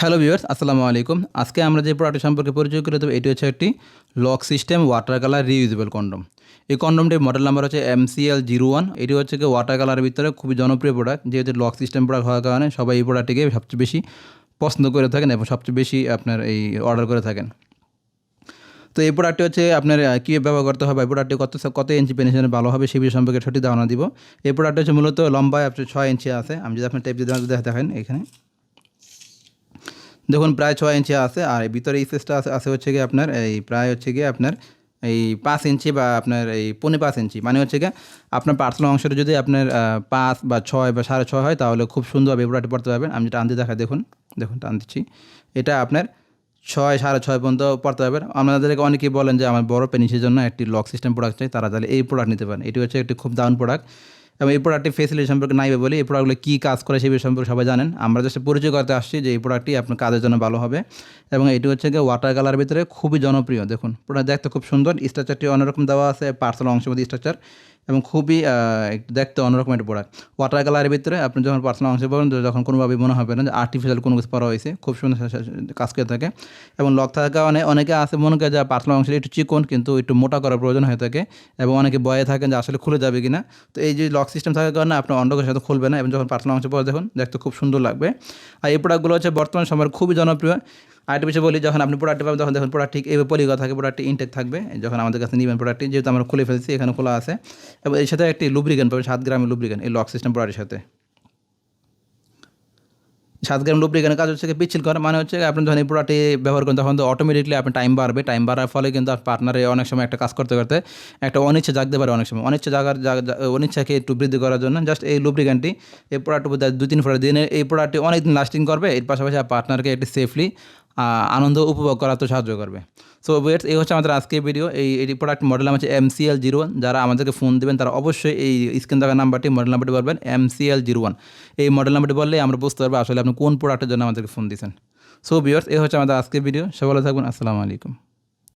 Hello viewers, আসসালামু আলাইকুম। আজকে আমরা যে প্রোডাক্ট সম্পর্কে পরিচয় করে দেবো, এটি হচ্ছে একটি lock system water colour reusable condom এই কন্ডমটির মডেল নাম্বার হচ্ছে এমসিএল জিরো ওয়ান এটি হচ্ছে কি ওয়াটার কালারের ভিতরে খুবই জনপ্রিয় প্রোডাক্ট যেহেতু লক সিস্টেম প্রোডাক্ট হওয়ার কারণে সবাই এই প্রোডাক্টটিকে সবচেয়ে বেশি পছন্দ করে থাকেন এবং সবচেয়ে বেশি আপনার এই অর্ডার করে থাকেন। তো এই প্রোডাক্টটি হচ্ছে আপনার কীভাবে ব্যবহার করতে হবে, এই প্রোডাক্টটি কত কত ইঞ্চি পেনিশনে ভালো হবে সেই বিষয় সম্পর্কে সঠিক ধারণা দিব। এই প্রোডাক্টটি হচ্ছে মূলত লম্বায় আপনার ছয় ইঞ্চি আছে। আমি যদি আপনার টাইপ যদি দেখেন এখানে। দেখুন, প্রায় ছয় ইঞ্চি আছে, আর ভিতরে স্পেসটা আছে আছে হচ্ছে গিয়ে আপনার এই প্রায় হচ্ছে গিয়ে আপনার এই পাঁচ ইঞ্চি বা আপনার এই পৌনে পাঁচ ইঞ্চি। মানে হচ্ছে গিয়ে আপনার পার্সোনাল অংশটা যদি আপনার পাঁচ বা ছয় বা সাড়ে ছয় হয়, তাহলে খুব সুন্দরভাবে প্রোডাক্টটি পড়তে পারবেন। আমি যেটা আনতে দেখা দেখুন দেখুন, টান দিচ্ছি। এটা আপনার ছয়, সাড়ে ছয় পর্যন্ত পড়তে পারবেন। আপনাদেরকে অনেকেই বলেন যে, আমার বড় পেনিসের জন্য একটি লক সিস্টেম প্রোডাক্ট চাই, তারা তাহলে এই প্রোডাক্ট নিতে পারেন। এটি হচ্ছে একটি খুব দারুণ প্রোডাক্ট এবং এই প্রোডাক্টটি ফেসিলিটি সম্পর্কে নাইবে বলি, এই প্রোডাক্টগুলো কী কাজ করে সেই বিষয়ে সম্পর্কে সবাই জানেন। আমরা জাস্ট পরিচয় করতে আসছি যে এই প্রোডাক্টটি আপনার কাজের জন্য ভালো হবে। এবং এটি হচ্ছে গিয়ে ওয়াটার কালার ভিতরে খুবই জনপ্রিয়। দেখুন প্রোডাক্ট দেখতে খুব সুন্দর। স্ট্রাকচারটি অন্যরকম দেওয়া আছে পার্সেল অংশের মধ্যে স্ট্রাকচার এবং খুবই দেখতে অন্যরকম একটা প্রোডাক্ট ওয়াটার কালারের ভিতরে আপনি যখন পার্সোনাল অংশে পাবেন যখন কোনোভাবে মনে হবে না যে আর্টিফিশিয়াল কোনো কিছু করা হয়েছে, খুব সুন্দর কাজ করে থাকে। এবং লক থাকার কারণে অনেকে আছে, মনে করে যে পার্সোনাল অংশে একটু চিকন, কিন্তু একটু মোটা করার প্রয়োজন হয়ে থাকে। এবং অনেকে বয়ে থাকেন যে আসলে খুলে যাবে কিনা। তো এই যে লক সিস্টেম থাকার কারণে আপনার অন্ডকের সাথে খুলবে না। এবং যখন পার্সোনাল অংশে পরে দেখুন, দেখতে খুব সুন্দর লাগবে। আর এই প্রোডাক্টগুলো হচ্ছে বর্তমান সময়ের খুবই জনপ্রিয়। আরেকটা বিষয় বলি, যখন আপনি প্রোডাক্টটি পাবেন, তখন দেখুন প্রোডাক্ট ঠিক এইভাবে পরিগা থাকে প্রোডাক্টটি ইনটেক থাকবে। যখন আমাদের কাছে নেবেন প্রোডাক্টটি যেহেতু আমরা খুলে ফেলছি, এখানে খোলা আছে। এবং এর সাথে একটি লুব্রিকেন পাবেন, সাত গ্রামের লুব্রিকেন এই লক সিস্টেম প্রোডাক্টের সাথে। সাত গ্রাম লুব্রিকেনের কাজ হচ্ছে পিচ্ছিল করা মানে হচ্ছে আপনি যখন এই প্রোডাক্টটি ব্যবহার করেন, তখন তো অটোমেটিকলি আপনার টাইম বাড়বে। টাইম বাড়ার ফলে কিন্তু আপনার পার্টনারে অনেক সময় একটা কাজ করতে করতে একটা অনিচ্ছা জাগতে পারে অনেক সময়। অনিচ্ছা জাগার, জাগ- জাগ- অনিচ্ছাকে একটু বৃদ্ধি করার জন্য জাস্ট এই লুব্রিকেনটি এই প্রোডাক্ট দু তিন ফোটা দিনে এই প্রোডাক্টটি অনেক দিন লাস্টিং করবে। এর পাশাপাশি পার্টনারকে একটি সেফলি আনন্দ উপভোগ করাতে সাহায্য করবে। সো ওয়েটস এই হচ্ছে আমাদের আজকের ভিডিও এই এই প্রোডাক্ট মডেল হচ্ছে এমসিএল জিরো ওয়ান যারা আমাদেরকে ফোন দেবেন, তারা অবশ্যই এই স্ক্রিন থাকা নাম্বারটি মডেল নাম্বারটি বলবেন এম এমসিএল জিরো ওয়ান এই মডেল নাম্বারটি বললে আমরা বুঝতে পারব আসলে আপনি কোন প্রোডাক্টের জন্য আমাদেরকে ফোন দিয়েছেন। সো ভিউয়ার্স এই হচ্ছে আমাদের আজকের ভিডিও সবাই ভালো থাকবেন। আসসালামু আলাইকুম।